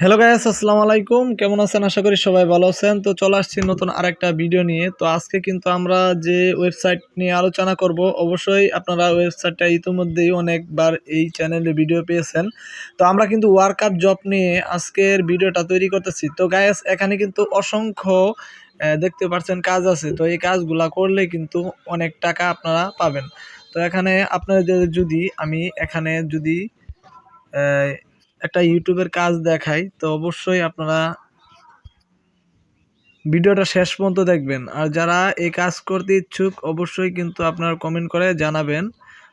Hello guys আসসালামু আলাইকুম। কেমন আছেন? আশা করি সবাই ভালো আছেন। তো চলে আসছি নতুন আরেকটা ভিডিও নিয়ে। তো আজকে কিন্তু আমরা যে ওয়েবসাইট নিয়ে আলোচনা করব, অবশ্যই আপনারা ওয়েবসাইটটা ইতিমধ্যেই অনেকবার এই চ্যানেলে ভিডিও পেয়েছেন। তো আমরা কিন্তু ওয়ার্ক আপ জব নিয়ে আজকের ভিডিওটা তৈরি করতেছি। তো গাইস এখানে কিন্তু অসংখ্য দেখতে পাচ্ছেন কাজ আছে। তো এই কাজগুলা করলে কিন্তু অনেক টাকা আপনারা পাবেন। তো এখানে আপনাদের যদি, আমি এখানে যদি একটা ইউটিউবের কাজ দেখাই, তো অবশ্যই আপনারা ভিডিওটা শেষ পর্যন্ত দেখবেন। আর যারা এই কাজ করতে ইচ্ছুক, অবশ্যই কিন্তু আপনারা কমেন্ট করে জানাবেন।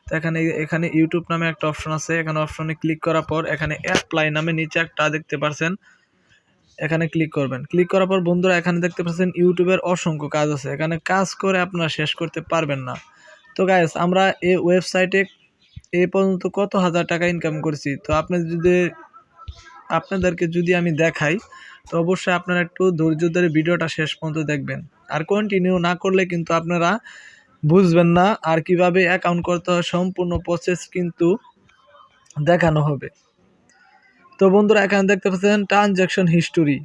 তো এখানে এখানে ইউটিউব নামে একটা অপশন আছে। এখানে অপশনে ক্লিক করার পর এখানে অ্যাপ্লাই নামে নিচে একটা দেখতে পারছেন। এখানে ক্লিক করবেন। ক্লিক করার পর বন্ধুরা এখানে দেখতে পাচ্ছেন ইউটিউবের অসংখ্য কাজ আছে। এখানে কাজ করে আপনারা শেষ করতে পারবেন না। তো গাইস আমরা এই ওয়েবসাইটে এই পর্যন্ত কত হাজার টাকা ইনকাম করছি? তো আপনি যদি, আপনাদেরকে যদি আমি দেখাই, তো অবশ্যই আপনারা একটু ধৈর্য ধরে ভিডিওটা শেষ পর্যন্ত দেখবেন। আর কন্টিনিউ না করলে কিন্তু আপনারা বুঝবেন না আর কীভাবে অ্যাকাউন্ট করতে হয়, সম্পূর্ণ প্রসেস কিন্তু দেখানো হবে। তো বন্ধুরা, এখানে দেখতে পাচ্ছেন ট্রানজ্যাকশন হিস্টোরি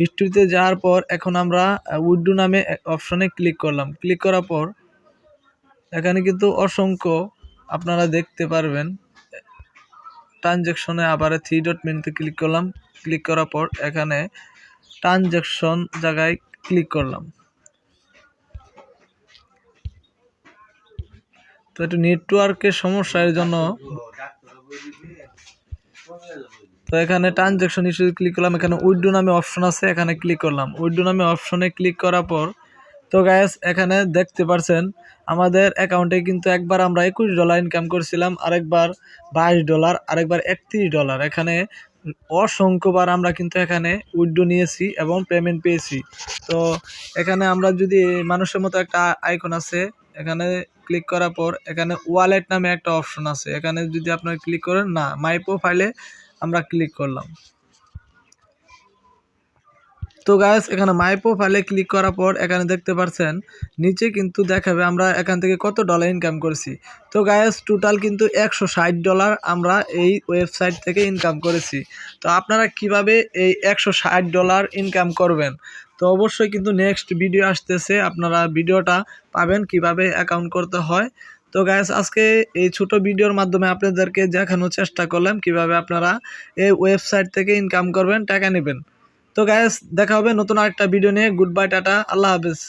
হিস্টোরিতে যাওয়ার পর এখন আমরা উইডু নামে অপশনে ক্লিক করলাম। ক্লিক করার পর, এখানে কিন্তু অসংখ্য আপনারা দেখতে পারবেন ট্রানজ্যাকশনে আবার থ্রি ডট মেনুতে ক্লিক করলাম। ক্লিক করার পর এখানে ট্রানজ্যাকশন জায়গায় ক্লিক করলাম। তো একটু নেটওয়ার্কের সমস্যার জন্য তো এখানে ট্রানজ্যাকশন ইস্যু ক্লিক করলাম। এখানে উইডো নামে অপশন আছে, এখানে ক্লিক করলাম। উইডো নামে অপশনে ক্লিক করার পর তো গ্যাস এখানে দেখতে পারছেন, আমাদের অ্যাকাউন্টে কিন্তু একবার আমরা একুশ ডলার ইনকাম করছিলাম, আরেকবার বাইশ ডলার আরেকবার একত্রিশ ডলার এখানে অসংখ্যবার আমরা কিন্তু এখানে উইড্রো নিয়েছি এবং পেমেন্ট পেয়েছি। তো এখানে আমরা যদি মানুষের মতো একটা আইকন আছে, এখানে ক্লিক করার পর এখানে ওয়ালেট নামে একটা অপশন আছে। এখানে যদি আপনারা ক্লিক করেন, না মাই প্রোফাইলে আমরা ক্লিক করলাম। তো গাইস এখানে মাই প্রোফাইলে ক্লিক করার পর এখানে দেখতে পাচ্ছেন নিচে কিন্তু দেখাবে আমরা এখান থেকে কত ডলার ইনকাম করছি। তো গাইস টোটাল কিন্তু একশো ষাট ডলার আমরা এই ওয়েবসাইট থেকে ইনকাম করেছি। তো আপনারা কীভাবে এই একশো ষাট ডলার ইনকাম করবেন? তো অবশ্যই কিন্তু নেক্সট ভিডিও আসতেছে, আপনারা ভিডিওটা পাবেন কীভাবে অ্যাকাউন্ট করতে হয়। তো গাইস আজকে এই ছোট ভিডিওর মাধ্যমে আপনাদেরকে দেখানোর চেষ্টা করলাম কীভাবে আপনারা এই ওয়েবসাইট থেকে ইনকাম করবেন, টাকা নেবেন। তো গাইস দেখা হবে নতুন আরেকটা ভিডিও নিয়ে। গুড বাই টাটা আল্লাহ হাফেজ।